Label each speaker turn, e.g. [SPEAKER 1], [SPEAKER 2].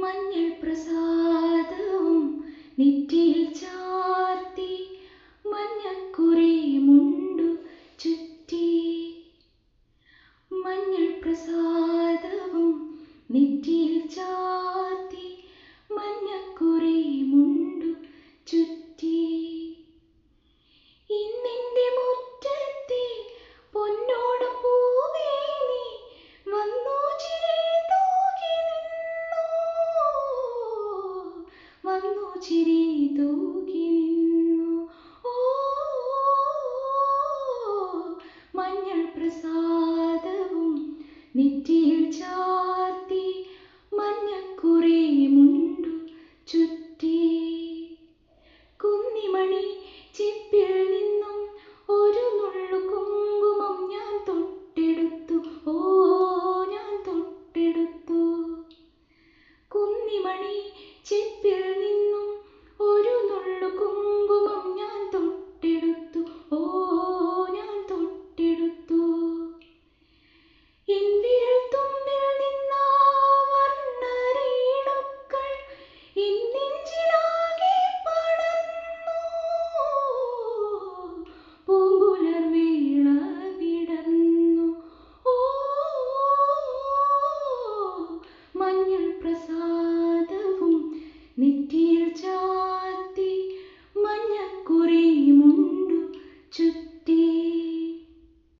[SPEAKER 1] മഞ്ഞൾ പ്രസാദവും നെറ്റിയിൽ ചാർത്തി മഞ്ഞക്കുറി മുണ്ടു ചുറ്റി. മഞ്ഞൾ പ്രസാദവും ചിരി ഓ പ്രസാദവും